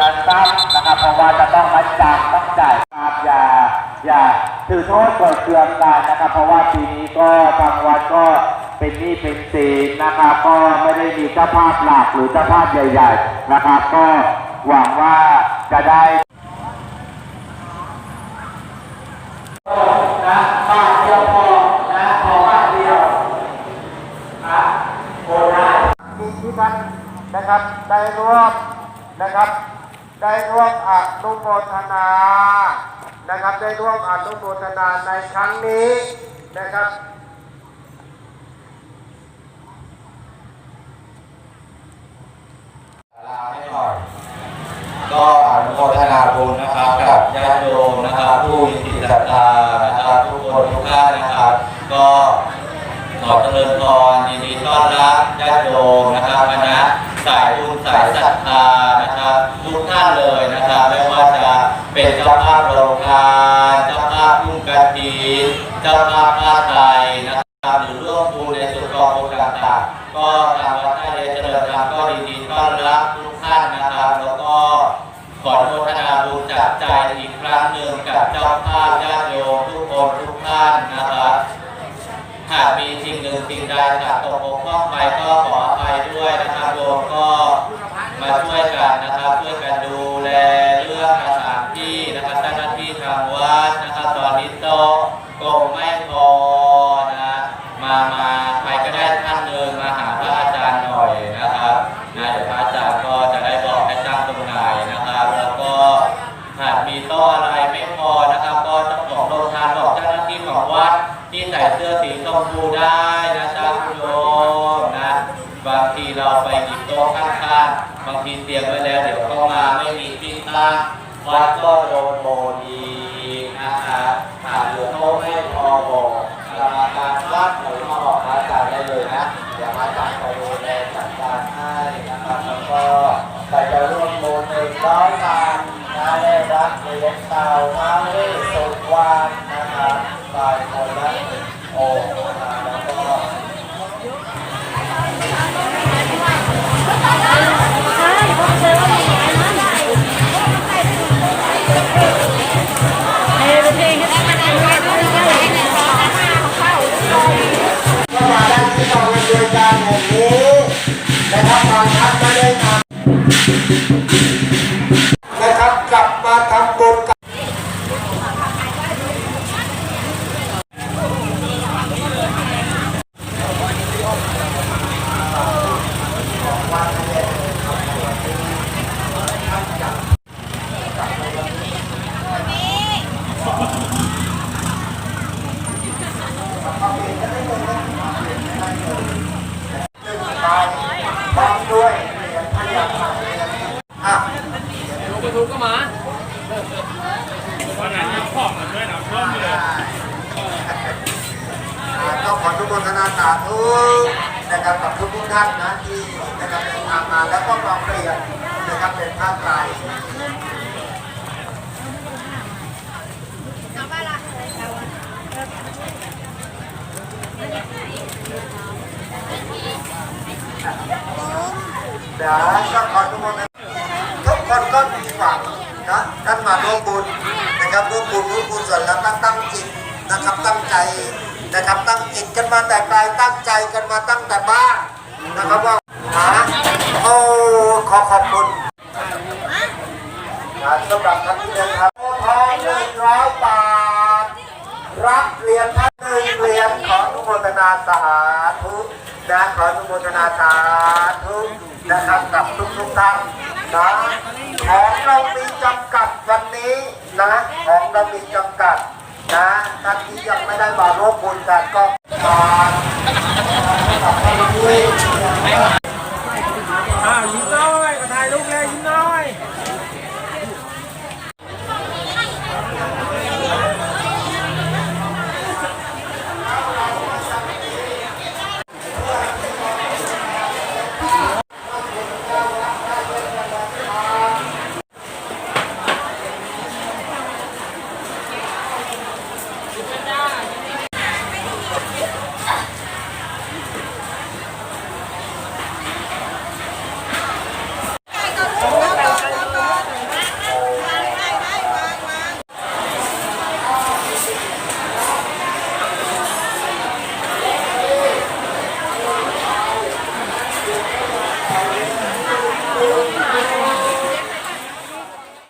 ลทรัพย์นะครับเพราะว่าจะต้องมาจำต้องจ่ายครับอย่าอย่าถือโทษกรธเคืองกันนะครับ เพราะว่าปีนี้ก็ทางวัดก็เป็นหนี้เป็นสินนะครับ ก็ไม่ได้มีเจ้าภาพหลักหรือเจ้าภาพใหญ่ ๆ นะครับ ก็หวังว่าจะได้นะบ้าเดียวพอนะพอบ้าเดียวนะโบราณมีที่ท่านนะครับได้ร่วมนะครับ ได้ร่วมอนุโมทนานะครับได้ร่วมอนุโมทนาในครั้งนี้นะครับลาให้หน่อยก็อนุโมทนาบุญนะครับกับญาติโยมนะครับ ผู้มีจิตศรัทธานะครับทุกคนทุกท่านนะครับ ก็ขอเจริญพรยินดีต้อนรับญาติโยมนะครับคณะสายบุญสายศรัทธานะครับทุกท่านเลยนะครับไม่ว่าจะเป็นเจ้าภาพโรงทานเจ้าภาพพุ่งกระถินเจ้าภาพผ้าไตรนะครับหรือร่วมบุญในส่วนกองบุญต่างๆก็ทางวัดท่าเรือเจริญธรรมก็ยินดีต้อนรับทุกท่านนะครับแล้วก็ขออนุโมทนาบุญจากใจอีกครั้งหนึ่งกับเจ้าภาพญาติโยมทุกคนทุกท่านนะครับหากมีสิ่งหนึ่งสิ่งใดขาดตกบกพร่องไปก็ขออภัยด้วยนะครับ มีโต๊ะอะไรไม่พอนะครับ ก็ต้องบอกโรงทานบอกเจ้าหน้าที่ของวัดที่ใส่เสื้อสีชมพูได้นะจ๊ะคุณโยมนะบางทีเราไปหยิบโต๊ะข้างๆบางทีเตรียมไว้แล้ว เดี๋ยวเข้ามาไม่มีที่ตั้งวัดก็โดนโมดีนะคะหาเหลือโต๊ะไม่พอบอก ได้รับเหรียญเต่ามาเล่สุวรรณนะครับตายคนละหนึ่งองค์นะครับ นะครับกับทุกทุกท่านนะที่นะครับเดินทางมาแล้วก็มาเปลี่ยนนะครับเป็นภาคไตรเดี๋ยวก็ขอทุกคนทุกคนก็มีหวังนะท่านมาร่วมบุญนะครับร่วมบุญร่วมกุศลแล้วก็ตั้งจิตนะครับตั้งใจ นะครับตั้งจิตกันมาแต่ไกลตั้งใจกันมาตั้งแต่บ้านนะครับว่าหาโอ้ขอขอบคุณนะสำหรับท่านที่เดินทางโอ้ทองหนึ่งร้อยบาทรับเหรียญท่านหนึ่งเหรียญขออนุโมทนาสาธุนะขออนุโมทนาสาธุนะครับกับทุกทุกท่านนะของเรามีจำกัดวันนี้นะของเรามีจำกัดนะท่านที่ยังไม่ได้มาร่วมบุญ กันก็มา